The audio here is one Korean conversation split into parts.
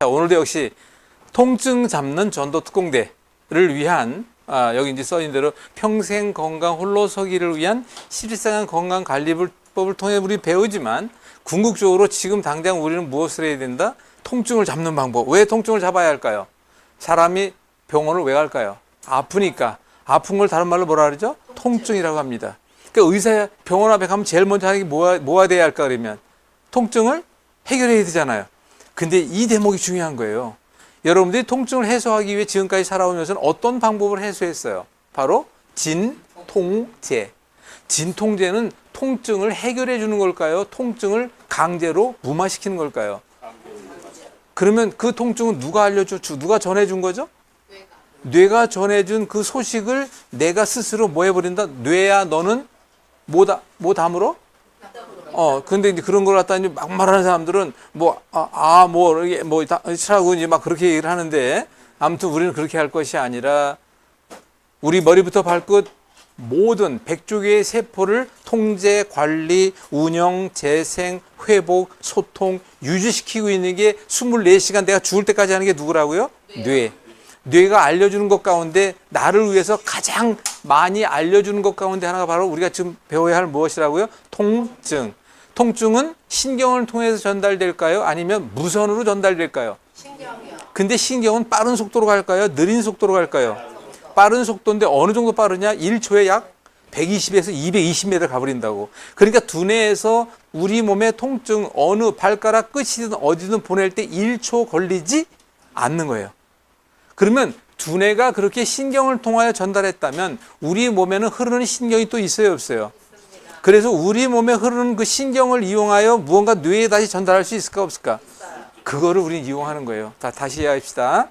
자, 오늘도 역시 통증 잡는 전도 특공대를 위한 아, 여기 이제 써있는 대로 평생 건강 홀로 서기를 위한 실생활 건강 관리법을 통해 우리 배우지만 궁극적으로 지금 당장 우리는 무엇을 해야 된다? 통증을 잡는 방법. 왜 통증을 잡아야 할까요? 사람이 병원을 왜 갈까요? 아프니까. 아픈 걸 다른 말로 뭐라 그러죠? 통증이라고 합니다. 그러니까 의사 병원 앞에 가면 제일 먼저 하는 게 뭐가, 뭐가 돼야 할까 그러면 통증을 해결해야 되잖아요. 근데 이 대목이 중요한 거예요. 여러분들이 통증을 해소하기 위해 지금까지 살아오면서는 어떤 방법을 해소했어요? 바로 진통제. 진통제는 통증을 해결해 주는 걸까요? 통증을 강제로 무마시키는 걸까요? 그러면 그 통증은 누가 알려줘? 주- 누가 전해준 거죠? 뇌가 전해준 그 소식을 내가 스스로 뭐 해버린다? 뇌야 너는 뭐다 뭐 담으로? 어 근데 이제 그런 걸 갖다 이제 막 말하는 사람들은 뭐아뭐 이게 뭐 차고 이제 막 그렇게 얘기를 하는데 아무튼 우리는 그렇게 할 것이 아니라 우리 머리부터 발끝 모든 100조개의 세포를 통제, 관리, 운영, 재생, 회복, 소통, 유지시키고 있는 게 24시간 내가 죽을 때까지 하는 게 누구라고요? 뇌. 뇌가 알려주는 것 가운데 나를 위해서 가장 많이 알려주는 것 가운데 하나가 바로 우리가 지금 배워야 할 무엇이라고요? 통증. 통증은 신경을 통해서 전달될까요? 아니면 무선으로 전달될까요? 신경이요. 근데 신경은 빠른 속도로 갈까요? 느린 속도로 갈까요? 빠른 속도인데 어느 정도 빠르냐? 1초에 약 120에서 220m 가버린다고. 그러니까 두뇌에서 우리 몸의 통증 어느 발가락 끝이든 어디든 보낼 때 1초 걸리지 않는 거예요. 그러면 두뇌가 그렇게 신경을 통하여 전달했다면 우리 몸에는 흐르는 신경이 또 있어요, 없어요? 그래서 우리 몸에 흐르는 그 신경을 이용하여 무언가 뇌에 다시 전달할 수 있을까 없을까? 그거를 우리는 이용하는 거예요. 다 다시 이해합시다.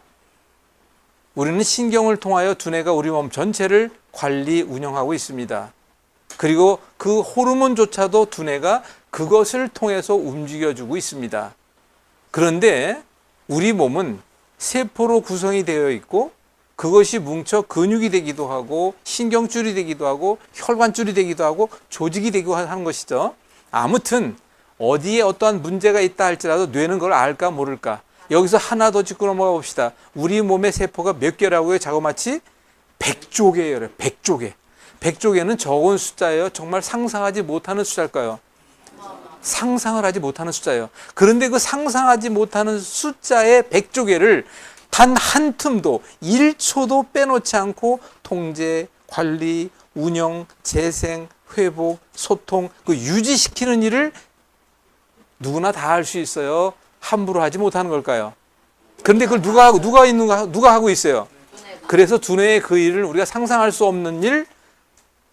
우리는 신경을 통하여 두뇌가 우리 몸 전체를 관리 운영하고 있습니다. 그리고 그 호르몬조차도 두뇌가 그것을 통해서 움직여주고 있습니다. 그런데 우리 몸은 세포로 구성이 되어 있고 그것이 뭉쳐 근육이 되기도 하고 신경줄이 되기도 하고 혈관줄이 되기도 하고 조직이 되기도 하는 것이죠. 아무튼 어디에 어떠한 문제가 있다 할지라도 뇌는 그걸 알까 모를까. 여기서 하나 더 짚고 넘어가 봅시다. 우리 몸의 세포가 몇 개라고요? 자그마치 100조 개예요. 100조 개. 100조 개는 적은 숫자예요. 정말 상상하지 못하는 숫자일까요? 상상을 하지 못하는 숫자예요. 그런데 그 상상하지 못하는 숫자의 100조 개를 단 한 틈도 1초도 빼놓지 않고 통제, 관리, 운영, 재생, 회복, 소통, 그 유지시키는 일을 누구나 다 할 수 있어요. 함부로 하지 못하는 걸까요? 그런데 그걸 누가 하고 누가 있는가 누가 하고 있어요? 그래서 두뇌의 그 일을 우리가 상상할 수 없는 일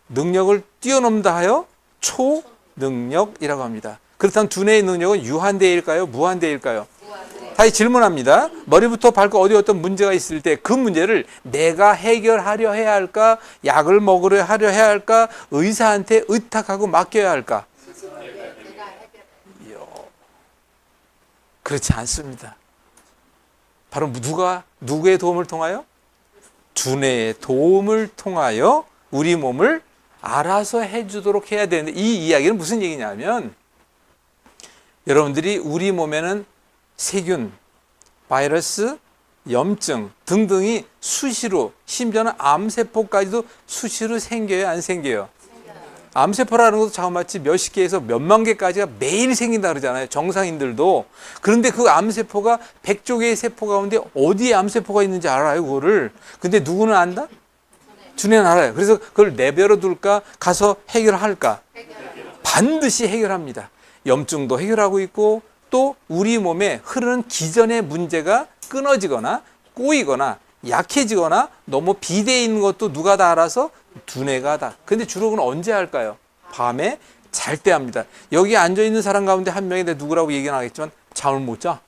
능력을 뛰어넘다 하여 초능력이라고 합니다. 그렇다면 두뇌의 능력은 유한대일까요? 무한대일까요? 다시 질문합니다. 머리부터 발끝 어디 어떤 문제가 있을 때 그 문제를 내가 해결하려 해야 할까? 약을 먹으려 하려 해야 할까? 의사한테 의탁하고 맡겨야 할까? 그렇지 않습니다. 바로 누가 누구의 도움을 통하여? 두뇌의 도움을 통하여 우리 몸을 알아서 해주도록 해야 되는데 이 이야기는 무슨 얘기냐면 여러분들이 우리 몸에는 세균, 바이러스, 염증 등등이 수시로 심지어는 암세포까지도 수시로 생겨요 안 생겨요? 암세포라는 것도 자그마치 몇십 개에서 몇만 개까지가 매일 생긴다 그러잖아요. 정상인들도. 그런데 그 암세포가 100조 개의 세포 가운데 어디에 암세포가 있는지 알아요, 그거를. 근데 누구는 안다? 두뇌는 알아요. 그래서 그걸 내버려 둘까? 가서 해결할까? 반드시 해결합니다. 염증도 해결하고 있고 또 우리 몸에 흐르는 기전의 문제가 끊어지거나 꼬이거나 약해지거나 너무 비대해 있는 것도 누가 다 알아서 두뇌가 다. 근데 주로 그건 언제 할까요? 밤에 잘 때 합니다. 여기 앉아 있는 사람 가운데 한 명이 내 누구라고 얘기는 하겠지만 잠을 못 자.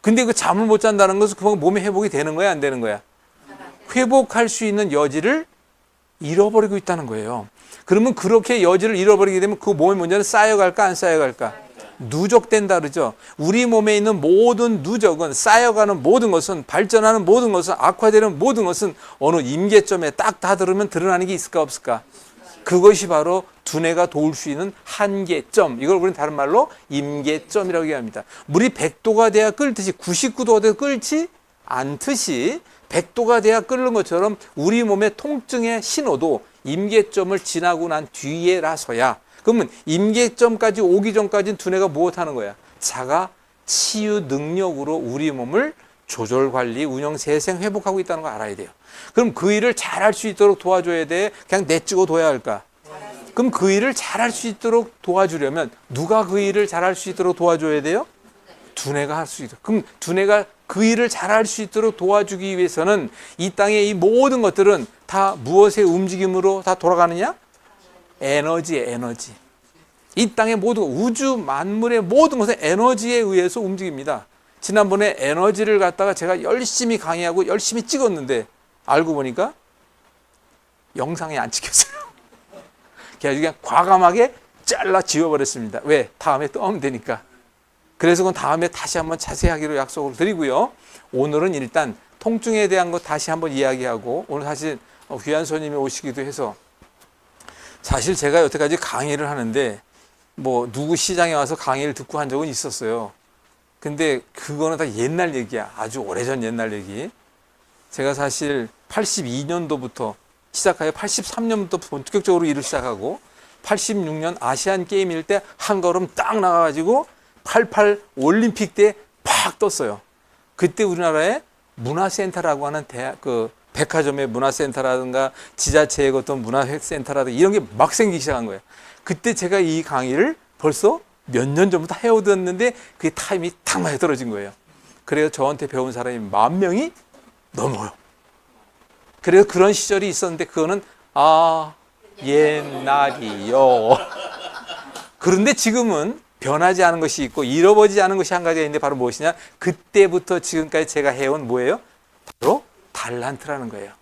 근데 그 잠을 못 잔다는 것은 그만 몸의 회복이 되는 거야, 안 되는 거야? 회복할 수 있는 여지를 잃어버리고 있다는 거예요. 그러면 그렇게 여지를 잃어버리게 되면 그 몸의 문제는 쌓여갈까 안 쌓여갈까? 누적된다 그러죠. 우리 몸에 있는 모든 누적은 쌓여가는 모든 것은 발전하는 모든 것은 악화되는 모든 것은 어느 임계점에 딱 다 들으면 드러나는 게 있을까 없을까? 그것이 바로 두뇌가 도울 수 있는 한계점. 이걸 우리는 다른 말로 임계점이라고 얘기합니다. 물이 100도가 돼야 끓듯이 99도가 돼야 끓지 않듯이 100도가 돼야 끓는 것처럼 우리 몸의 통증의 신호도 임계점을 지나고 난 뒤에라서야 그러면 임계점까지 오기 전까지는 두뇌가 무엇하는 거야? 자가 치유 능력으로 우리 몸을 조절 관리, 운영, 재생, 회복하고 있다는 거 알아야 돼요. 그럼 그 일을 잘할 수 있도록 도와줘야 돼? 그냥 내찍어 둬야 할까? 그럼 그 일을 잘할 수 있도록 도와주려면 누가 그 일을 잘할 수 있도록 도와줘야 돼요? 두뇌가 할 수 있도록. 그럼 두뇌가 그 일을 잘할 수 있도록 도와주기 위해서는 이 땅의 이 모든 것들은 다 무엇의 움직임으로 다 돌아가느냐? 에너지의 에너지. 이 땅의 모든 우주 만물의 모든 것은 에너지에 의해서 움직입니다. 지난번에 에너지를 갖다가 제가 열심히 강의하고 열심히 찍었는데 알고 보니까 영상에 안 찍혔어요. 그래서 그냥 과감하게 잘라 지워버렸습니다. 왜? 다음에 또 하면 되니까. 그래서 그건 다음에 다시 한번 자세히 하기로 약속을 드리고요. 오늘은 일단 통증에 대한 것 다시 한번 이야기하고 오늘 사실 어, 귀한 손님이 오시기도 해서 사실 제가 여태까지 강의를 하는데 뭐 누구 시장에 와서 강의를 듣고 한 적은 있었어요. 근데 그거는 다 옛날 얘기야. 아주 오래전 옛날 얘기. 제가 사실 82년도부터 시작하여 83년부터 본격적으로 일을 시작하고 86년 아시안 게임일 때 한 걸음 딱 나가가지고 88 올림픽 때 팍 떴어요. 그때 우리나라에 문화센터라고 하는 대학 그 백화점의 문화센터라든가 지자체의 어떤 문화센터라든가 이런 게 막 생기기 시작한 거예요. 그때 제가 이 강의를 벌써 몇 년 전부터 해오던,데 그게 타임이 탁 맞아 떨어진 거예요. 그래서 저한테 배운 사람이 만 명이 넘어요. 그래서 그런 시절이 있었는데 그거는 아 옛날이요. 그런데 지금은 변하지 않은 것이 있고 잃어버리지 않은 것이 한 가지가 있는데 바로 무엇이냐? 그때부터 지금까지 제가 해온 뭐예요? 바로 달란트라는 거예요.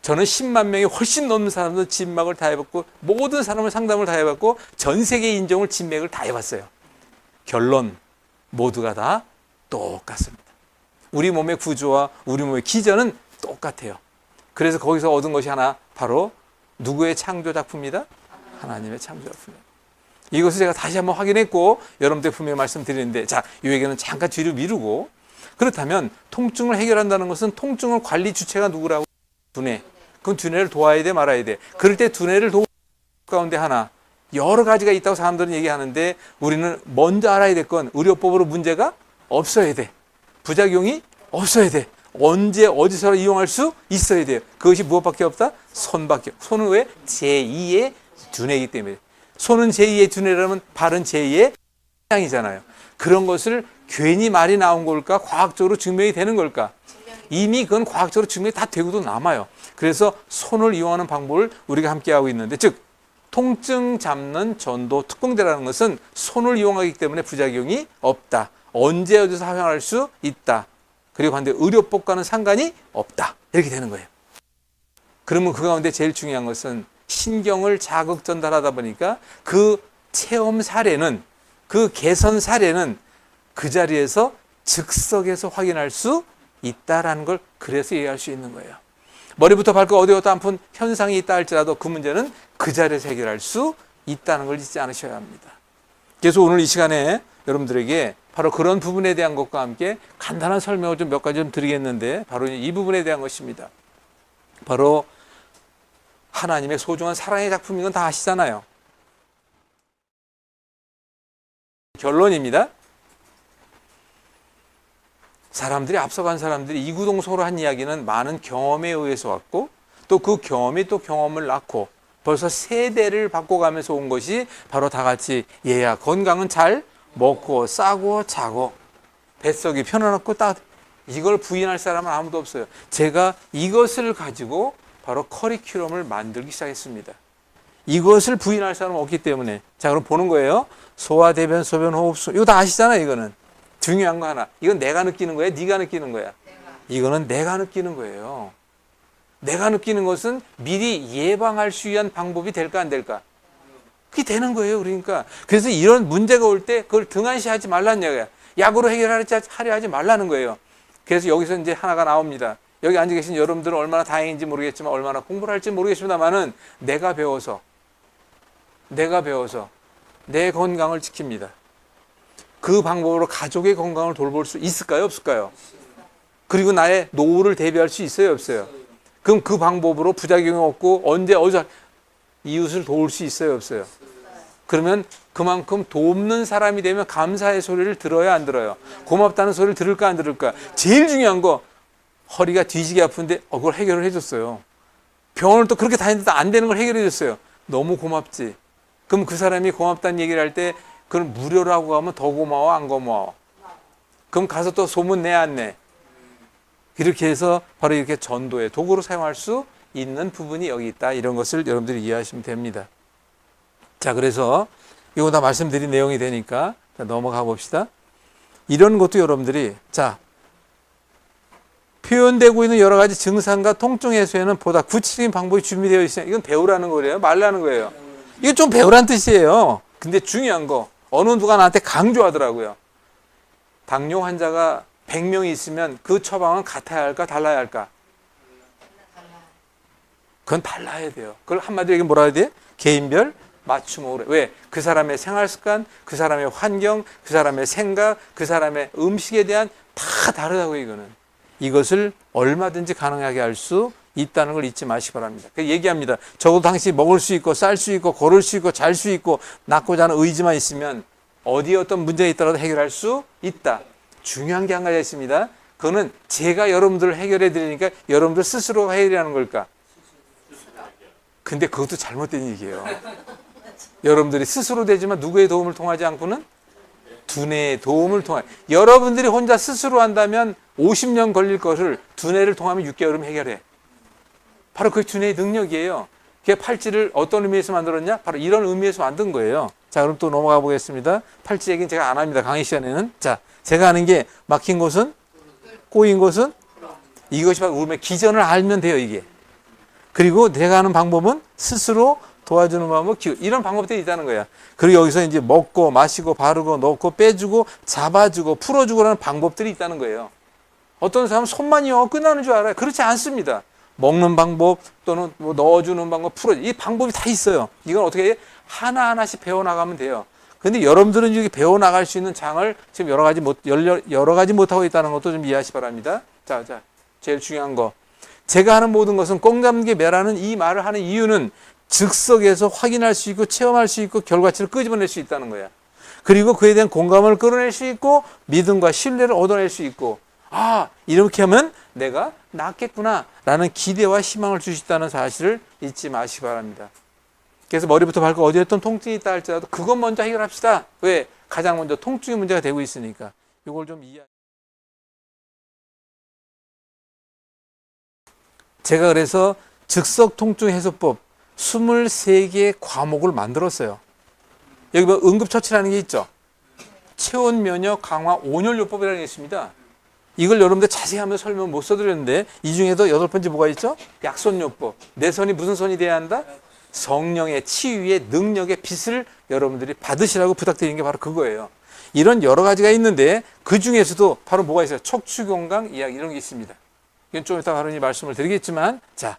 저는 10만 명이 훨씬 넘는 사람도 진맥을 다 해봤고 모든 사람을 상담을 다 해봤고 전 세계 인종을 진맥을 다 해봤어요. 결론 모두가 다 똑같습니다. 우리 몸의 구조와 우리 몸의 기전은 똑같아요. 그래서 거기서 얻은 것이 하나 바로 누구의 창조 작품이다? 하나님의 창조 작품입니다. 이것을 제가 다시 한번 확인했고 여러분들 분명히 말씀드리는데 자, 이 얘기는 잠깐 뒤로 미루고 그렇다면 통증을 해결한다는 것은 통증을 관리 주체가 누구라고? 두뇌. 그건 두뇌를 도와야 돼 말아야 돼. 그럴 때 두뇌를 도우 가운데 하나 여러 가지가 있다고 사람들은 얘기하는데 우리는 먼저 알아야 될 건 의료법으로 문제가 없어야 돼. 부작용이 없어야 돼. 언제 어디서 이용할 수 있어야 돼요. 그것이 무엇밖에 없다? 손밖에. 손은 왜? 제2의 두뇌이기 때문에. 손은 제2의 두뇌라면 발은 제2의 향이잖아요. 그런 것을 괜히 말이 나온 걸까? 과학적으로 증명이 되는 걸까? 이미 그건 과학적으로 증명이 다 되고도 남아요. 그래서 손을 이용하는 방법을 우리가 함께 하고 있는데, 즉 통증 잡는 전도 특공대라는 것은 손을 이용하기 때문에 부작용이 없다. 언제 어디서 사용할 수 있다. 그리고 반대 의료법과는 상관이 없다. 이렇게 되는 거예요. 그러면 그 가운데 제일 중요한 것은 신경을 자극 전달하다 보니까 그 체험 사례는 그 개선 사례는 그 자리에서 즉석에서 확인할 수 있다라는 걸 그래서 얘기할 수 있는 거예요. 머리부터 발끝 어디 어디 아픈 현상이 있다 할지라도 그 문제는 그 자리에서 해결할 수 있다는 걸 잊지 않으셔야 합니다. 그래서 오늘 이 시간에 여러분들에게 바로 그런 부분에 대한 것과 함께 간단한 설명을 좀 몇 가지 좀 드리겠는데 바로 이 부분에 대한 것입니다. 바로 하나님의 소중한 사랑의 작품인 건 다 아시잖아요. 결론입니다. 사람들이 앞서간 사람들이 이구동성으로 한 이야기는 많은 경험에 의해서 왔고 또 그 경험이 또 경험을 낳고 벌써 세대를 바꿔가면서 온 것이 바로 다 같이 얘야 건강은 잘 먹고 싸고 자고 뱃속이 편안하고 딱 이걸 부인할 사람은 아무도 없어요. 제가 이것을 가지고 바로 커리큘럼을 만들기 시작했습니다. 이것을 부인할 사람은 없기 때문에 자 그럼 보는 거예요. 소화, 대변, 소변, 호흡, 이거 다 아시잖아요. 이거는 중요한 거 하나. 이건 내가 느끼는 거야, 네가 느끼는 거야. 이거는 내가 느끼는 거예요. 내가 느끼는 것은 미리 예방할 수 위한 방법이 될까 안 될까? 그게 되는 거예요. 그러니까 그래서 이런 문제가 올 때 그걸 등한시하지 말라는 얘기야. 약으로 해결하려 하지 말라는 거예요. 그래서 여기서 이제 하나가 나옵니다. 여기 앉아 계신 여러분들은 얼마나 다행인지 모르겠지만 얼마나 공부를 할지 모르겠습니다만은 내가 배워서 내가 배워서 내 건강을 지킵니다. 그 방법으로 가족의 건강을 돌볼 수 있을까요? 없을까요? 그리고 나의 노후를 대비할 수 있어요? 없어요? 그럼 그 방법으로 부작용이 없고 언제 어디서 이웃을 도울 수 있어요? 없어요? 그러면 그만큼 돕는 사람이 되면 감사의 소리를 들어야 안 들어요? 고맙다는 소리를 들을까 안 들을까? 제일 중요한 거 허리가 뒤지게 아픈데 어, 그걸 해결을 해줬어요. 병원을 또 그렇게 다니는데 안 되는 걸 해결해 줬어요. 너무 고맙지. 그럼 그 사람이 고맙다는 얘기를 할 때 그걸 무료라고 하면 더 고마워 안 고마워? 그럼 가서 또 소문 내 안 내? 이렇게 해서 바로 이렇게 전도의 도구로 사용할 수 있는 부분이 여기 있다. 이런 것을 여러분들이 이해하시면 됩니다. 자, 그래서 이거 다 말씀드린 내용이 되니까 자, 넘어가 봅시다. 이런 것도 여러분들이 자, 표현되고 있는 여러 가지 증상과 통증 해소에는 보다 구체적인 방법이 준비되어 있어요. 이건 배우라는 거예요. 말라는 거예요. 이거 좀 배우란 뜻이에요. 근데 중요한 거 어느 누가 나한테 강조하더라고요. 당뇨 환자가 100명이 있으면 그 처방은 같아야 할까 달라야 할까? 그건 달라야 돼요. 그걸 한마디로 얘기 뭐라 해야 돼? 개인별 맞춤으로. 왜? 그 사람의 생활 습관, 그 사람의 환경, 그 사람의 생각, 그 사람의 음식에 대한 다 다르다고 이거는. 이것을 얼마든지 가능하게 할 수 있다는 걸 잊지 마시기 바랍니다. 그 얘기합니다. 적어도 당신이 먹을 수 있고 쌀 수 있고 걸을 수 있고 잘 수 있고 낳고 자는 의지만 있으면 어디에 어떤 문제가 있더라도 해결할 수 있다. 중요한 게 한 가지 있습니다. 그거는 제가 여러분들을 해결해 드리니까 여러분들 스스로가 해결하는 걸까? 근데 그것도 잘못된 얘기예요. 여러분들이 스스로 되지만 누구의 도움을 통하지 않고는 두뇌의 도움을 통해 여러분들이 혼자 스스로 한다면 50년 걸릴 것을 두뇌를 통하면 6개월이면 해결해. 바로 그 두뇌의 능력이에요. 그게 팔찌를 어떤 의미에서 만들었냐? 바로 이런 의미에서 만든 거예요. 자, 그럼 또 넘어가 보겠습니다. 팔찌 얘기는 제가 안 합니다. 강의 시간에는. 자, 제가 하는 게 막힌 곳은 꼬인 곳은 이것이 바로 우리의 기전을 알면 돼요, 이게. 그리고 내가 하는 방법은 스스로 도와주는 방법, 기 이런 방법들이 있다는 거야. 그리고 여기서 이제 먹고 마시고 바르고 넣고 빼주고 잡아주고 풀어주고라는 방법들이 있다는 거예요. 어떤 사람은 손만 이어 끝나는 줄 알아요. 그렇지 않습니다. 먹는 방법 또는 뭐 넣어주는 방법, 풀어 이 방법이 다 있어요. 이건 어떻게 해? 하나 하나씩 배워 나가면 돼요. 근데 여러분들은 여기 배워 나갈 수 있는 장을 지금 여러 가지 못 여러, 여러 가지 못 하고 있다는 것도 좀 이해하시 기 바랍니다. 자, 자, 제일 중요한 거. 제가 하는 모든 것은 꽁감게 매라는 이 말을 하는 이유는 즉석에서 확인할 수 있고 체험할 수 있고 결과치를 끄집어낼 수 있다는 거야. 그리고 그에 대한 공감을 끌어낼 수 있고 믿음과 신뢰를 얻어낼 수 있고 아 이렇게 하면 내가 낫겠구나 라는 기대와 희망을 주시다는 사실을 잊지 마시기 바랍니다. 그래서 머리부터 발끝 어디에든 통증이 있다 할지라도 그것 먼저 해결합시다. 왜? 가장 먼저 통증이 문제가 되고 있으니까. 이걸 좀 이해. 제가 그래서 즉석 통증 해소법 23개의 과목을 만들었어요. 여기 뭐 응급처치라는 게 있죠. 체온 면역 강화 온열요법이라는 게 있습니다. 이걸 여러분들 자세히 하면 설명 못 써드렸는데 이 중에도 여덟 번째 뭐가 있죠? 약손요법. 내 손이 무슨 손이 돼야 한다? 성령의 치유의 능력의 빛을 여러분들이 받으시라고 부탁드리는 게 바로 그거예요. 이런 여러 가지가 있는데 그 중에서도 바로 뭐가 있어요? 척추 건강 이야기 이런 게 있습니다. 이건 좀 이따 바로 이 말씀을 드리겠지만 자